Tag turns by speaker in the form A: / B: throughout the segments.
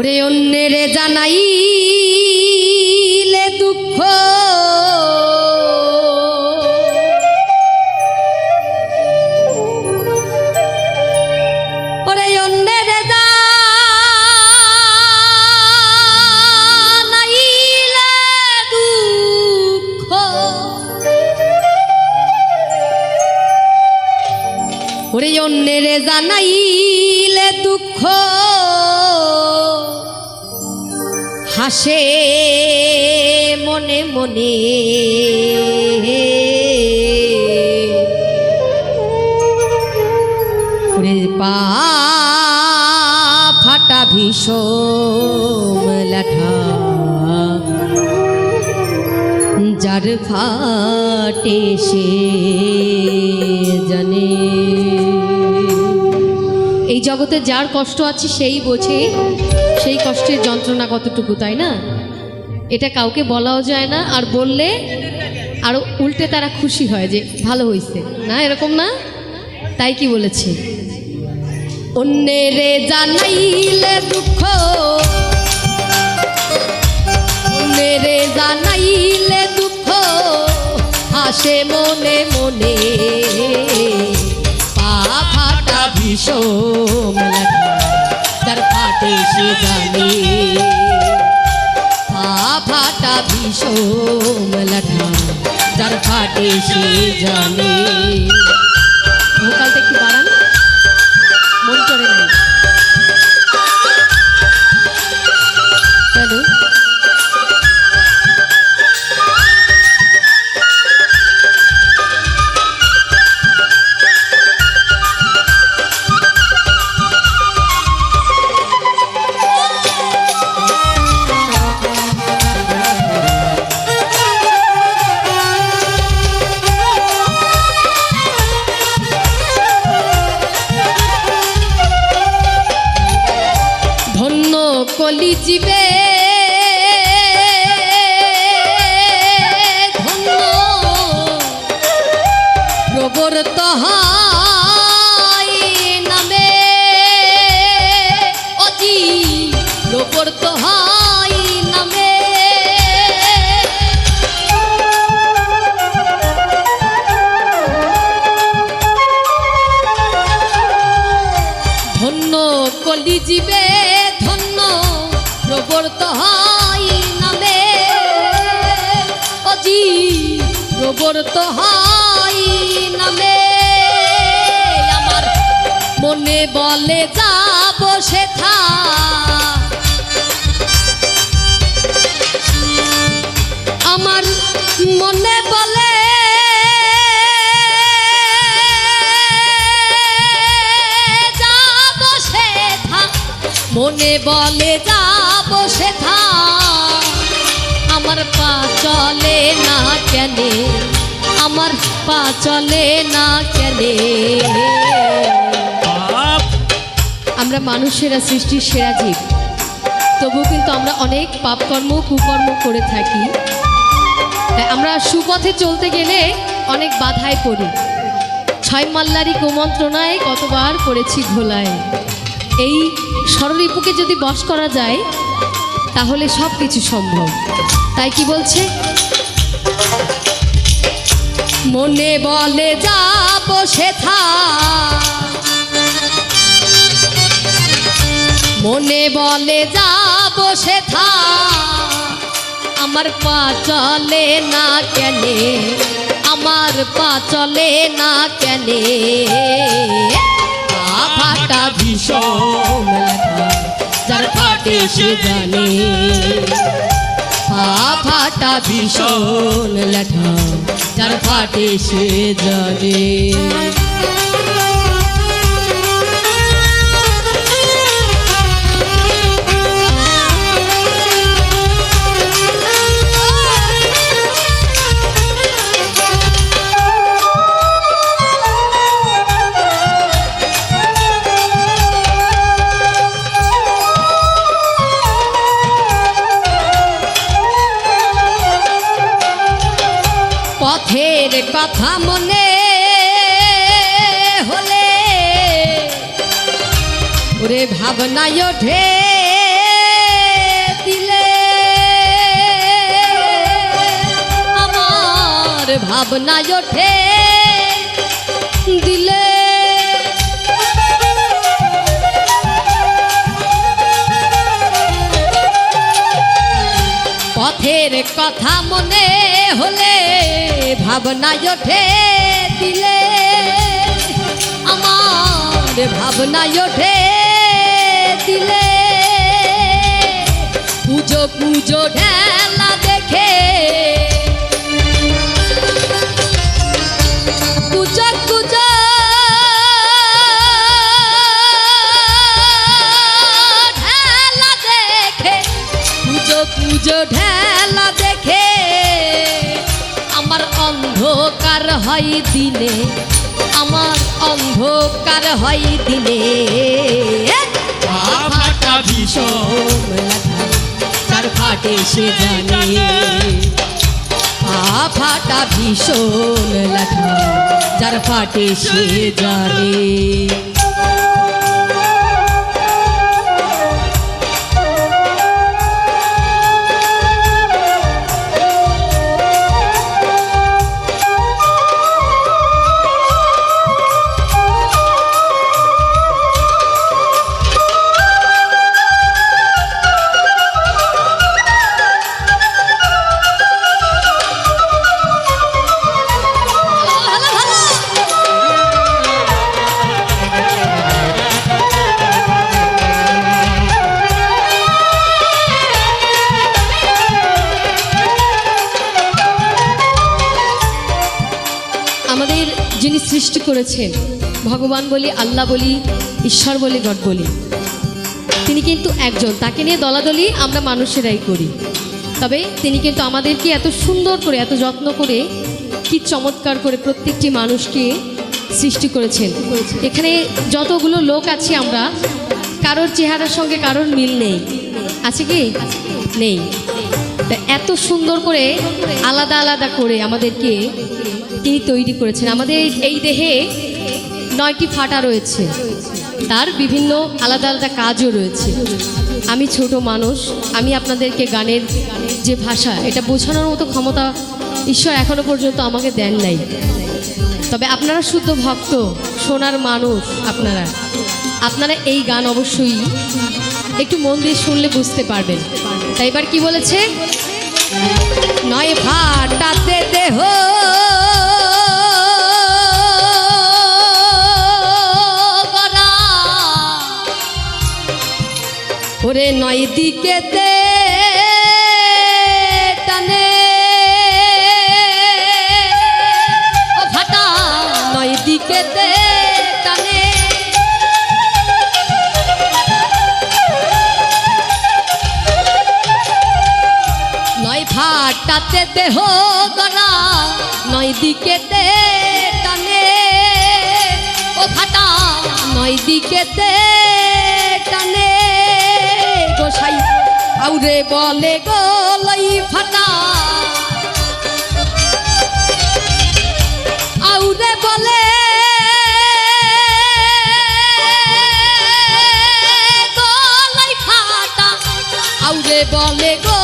A: ওরে অন্যের জানাইলে দুঃখ। দুঃখ। ওরে অন্যের জানাইলে দুঃখ। হাসে মনে মনে। পা ফাটা ভীষণ যার ফাটে সে জগতে যার কষ্ট আছে সেই বোঝে, সেই কষ্টের যন্ত্রণা কতটুকু, তাই না? এটা কাউকে বলাও যায় না, আর বললে আর উল্টে তারা খুশি হয় যে ভালো হয়েছে না, এরকম না? তাই কি বলেছে? অন্যেরে জানাইলে দুঃখ, অন্যেরে জানাইলে ফাটা তার ফাটে সে জানে। পা ফাটা ভীষণ যার ফাটে সে জানে। প্রবর্ত হয় নামে। অজি প্রবর্ত হয় নামে। ধন্য কলি জীবে, ধন্য প্রবর্ত হয় নামে। অজি প্রবর্ত হয় নামে আমার মনে বলে যাব আমার মনে বলে যাব সেথা। মনে বলে যাব সেথা। আমার পা চলে না কেনে। আমার পা চলে না কেনে আমরা মানুষেরা সৃষ্টির সেরা জীব। তবু কিন্তু আমরা অনেক পাপকর্ম কুকর্ম করে থাকি। তাই আমরা সুপথে চলতে গেলে অনেক বাধায় পড়ি। ছয় মাল্লারি কুমন্ত্রণায় কতবার করেছি ঘোলায়। এই স্বরলিপুকে যদি বশ করা যায় তাহলে সব কিছু সম্ভব। তাই কি বলছে? মনে বলে যাব সেথা। মনে বলে যাব সেথা। আমার পা চলে না কেনে, আমার পা চলে না কেনে। ফাটা ভীষণ যার ফাটে সে জানে। পা ফাটা ভীষণ লাঠা যার ফাটে সে জানে। মনে ওরে ভাবনায় ওঠে দিলে। আমার ভাবনা ওঠে দিলে। পথের কথা মনে হলে ভাবনা ওঠে দিলে। আমার ভাবনা ওঠে দিলে। পুজো পুজো ঢেলা পুজো ঢেলা দেখে আমার অন্ধকার হয় দিনে আমার অন্ধকার হয় দিনে।
B: ফাটা ভীষণ
A: তার ফাটে সে জানে। ফাটা ভীষণ লাঠা যার ফাটে সে জানে। যিনি সৃষ্টি করেছেন। ভগবান বলি, আল্লাহ বলি, ঈশ্বর বলি, গড বলি। তিনি কিন্তু একজন। তাকে নিয়ে দলাদলি আমরা মানুষেরাই করি। তবে তিনি কিন্তু আমাদেরকে এত সুন্দর করে, এত যত্ন করে, কি চমৎকার করে প্রত্যেকটি মানুষকে সৃষ্টি করেছেন। এখানে যতগুলো লোক আছি আমরা, কারোর চেহারার সঙ্গে কারোর মিল নেই। আছে কি? নেই। এত সুন্দর করে, আলাদা আলাদা করে আমাদেরকে তিনি তৈরি করেছেন। আমাদের এই দেহে নয়টি ফাটা রয়েছে। তার বিভিন্ন আলাদা আলাদা কাজও রয়েছে। আমি ছোট মানুষ, আমি আপনাদেরকে গানের যে ভাষা, এটা বোঝানোর মতো ক্ষমতা ঈশ্বর এখনও পর্যন্ত আমাকে দেন নাই। তবে আপনারা শুদ্ধ ভক্ত, সোনার মানুষ আপনারা। আপনারা এই গান অবশ্যই একটু মন দিয়ে শুনলে বুঝতে পারবেন। তাই এবার কি বলেছে? নয় ফাটাতে ফাটাতে দেহ গলা, নয় দিকেতে টানে। ও ফাটা নয় দিকেতে টানে। গোসাই আউরে বলে গলাই ফাটা। বলে গলাই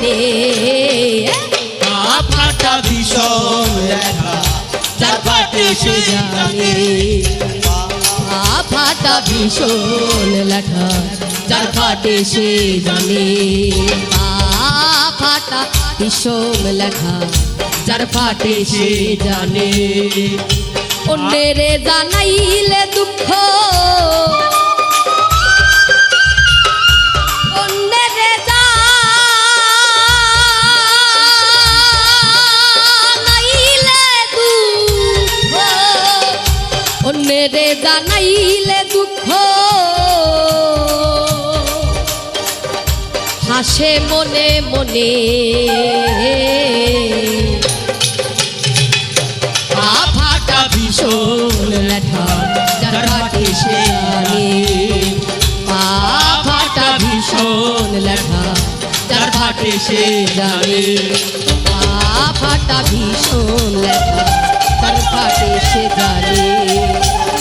A: কেনে ফাটা
B: ভীষণ লেখা যার ফাটে সে জানে।
A: ফাটা ভীষণ লাঠা যার ফাটে সে জানে। ফাটা ভীষণ লাঠা যার ফাটে সে জানে। অন্যেরে জানাইলে দুঃখ অন্যেরে জানাইলে দুঃখ। হাসে মনে মনে।
B: আ ফাটা ভীষণ
A: লেখা যার সে ফাটা ভীষণ লেখা যার ফাটে সে জানে। ফাটা ভীষণ লেখা পাতার পাটে সে জানে।